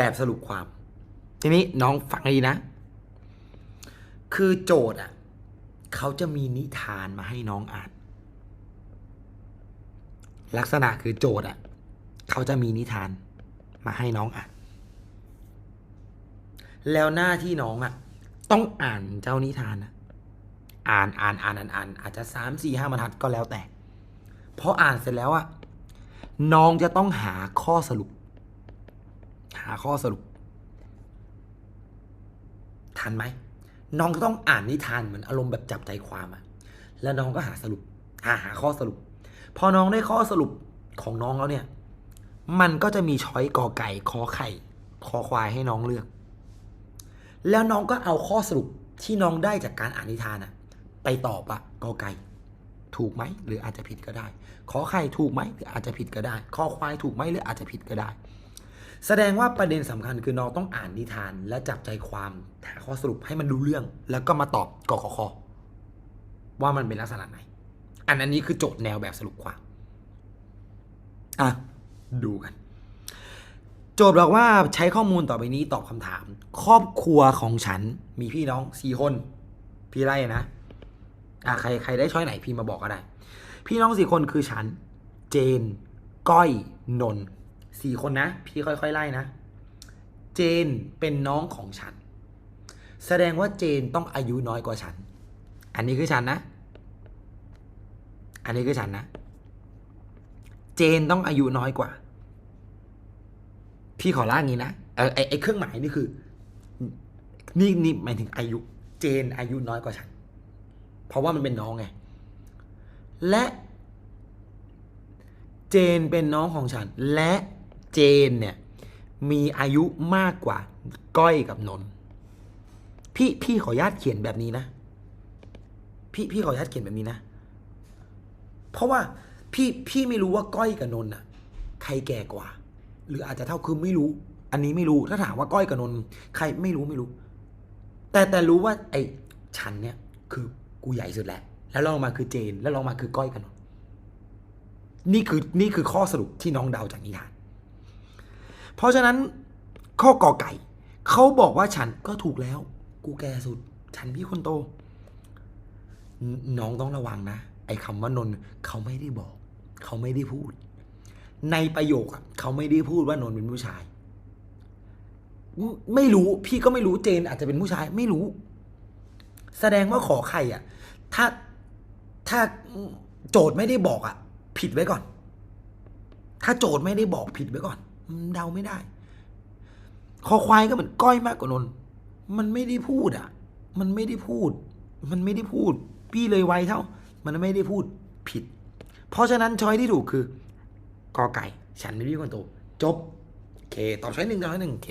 แบบสรุปความ ทีนี้น้องฟังให้ดีนะ คือโจทย์อะเขาจะมีนิทานมาให้น้องอ่าน ลักษณะคือโจทย์อะเขาจะมีนิทานมาให้น้องอ่าน แล้วหน้าที่น้องอะ ต้องอ่านเจ้านิทานนะอ่านอ่านอ่านอ่านอ่านอาจจะสามสี่ห้าบรรทัดก็แล้วแต่พออ่านเสร็จแล้วอะน้องจะต้องหาข้อสรุปาข้อสรุป ทันไหมน้องก็ต้องอ่านนิทานเหมือนอารมณ์แบบจับใจความอะแล้วน้องก็หาสรุป หาหาข้อสรุป พอน้องได้ข้อสรุปของน้องแล้วเนี่ย มันก็จะมีช้อยกอไก่คอไข่คอควายให้น้องเลือก แล้วน้องก็เอาข้อสรุปที่น้องได้จากการอ่านนิทานอะไปตอบอะกอไก่ถูกไหมหรืออาจจะผิดก็ได้ ขอไข่ถูกไหมหรืออาจจะผิดก็ได้คอควายถูกไหมหรืออาจจะผิดก็ได้ แสดงว่าประเด็นสำคัญคือน้องต้องอ่านนิทาน และจับใจความหาข้อสรุปให้มันรู้เรื่อง แล้วก็มาตอบกขคว่ามันเป็นลักษณะไหน อันอันนี้คือโจทย์แนวแบบสรุปความอะดูกัน โจทย์บอกว่าใช้ข้อมูลต่อไปนี้ตอบคำถาม ครอบครัวของฉันมีพี่น้องสี่คน พี่ไล่นะอะใครใครได้ช้อยไหนพี่มาบอกก็ได้ พี่น้องสี่คนคือฉัน เจน ก้อย นนท์ สี่คนนะ พี่ค่อยๆไล่นะ เจนเป็นน้องของฉัน แสดงว่าเจนต้องอายุน้อยกว่าฉัน อันนี้คือฉันนะ อันนี้คือฉันนะ เจนต้องอายุน้อยกว่า พี่ขอล่างนี้นะเออไอไอเครื่องหมายนี่คือ นี่นี่หมายถึงอายุ เจนอายุน้อยกว่าฉัน เพราะว่ามันเป็นน้องไง และเจนเป็นน้องของฉัน และ เจนเนี่ยมีอายุมากกว่าก้อยกับนนท์พี่พี่ขออนุญาตเขียนแบบนี้นะ พี่พี่ขออนุญาตเขียนแบบนี้นะ เพราะว่าพี่พี่ไม่รู้ว่าก้อยกับนนท์อะใครแก่กว่า หรืออาจจะเท่าคือไม่รู้ อันนี้ไม่รู้ถ้าถามว่าก้อยกับนนท์ใครไม่รู้ไม่รู้ แต่แต่รู้ว่า ไอ้ฉันเนี่ย คือกูใหญ่สุดแหละแล้วลองมาคือเจน แล้วลองมาคือก้อยกับนนท์นี่คือนี่คือข้อสรุปที่น้องเดาจากนิทาน เพราะฉะนั้นข้อกอไก่เขาบอกว่าฉันก็ถูกแล้ว กูแก่สุด ฉันพี่คนโต น้องต้องระวังนะ ไอ้คำว่านนท์เขาไม่ได้บอก เขาไม่ได้พูด ในประโยคเขาไม่ได้พูดว่านนท์เป็นผู้ชาย ไม่รู้พี่ก็ไม่รู้เจนอาจจะเป็นผู้ชาย ไม่รู้ แสดงว่าขอไข่อะ ถ้าถ้าโจทย์ไม่ได้บอกอะ ผิดไว้ก่อน ถ้าโจทย์ไม่ได้บอกผิดไว้ก่อน เดาไม่ได้ คอควายก็เหมือนก้อยมากกว่านน มันไม่ได้พูดอะ มันไม่ได้พูด มันไม่ได้พูด พี่เลยไวเท่า มันไม่ได้พูดผิด เพราะฉะนั้นช้อยที่ถูกคือกอไก่ ฉันเป็นพี่คนโตจบ เค ตอบช้อยหนึ่งตอบช้อยหนึ่งเค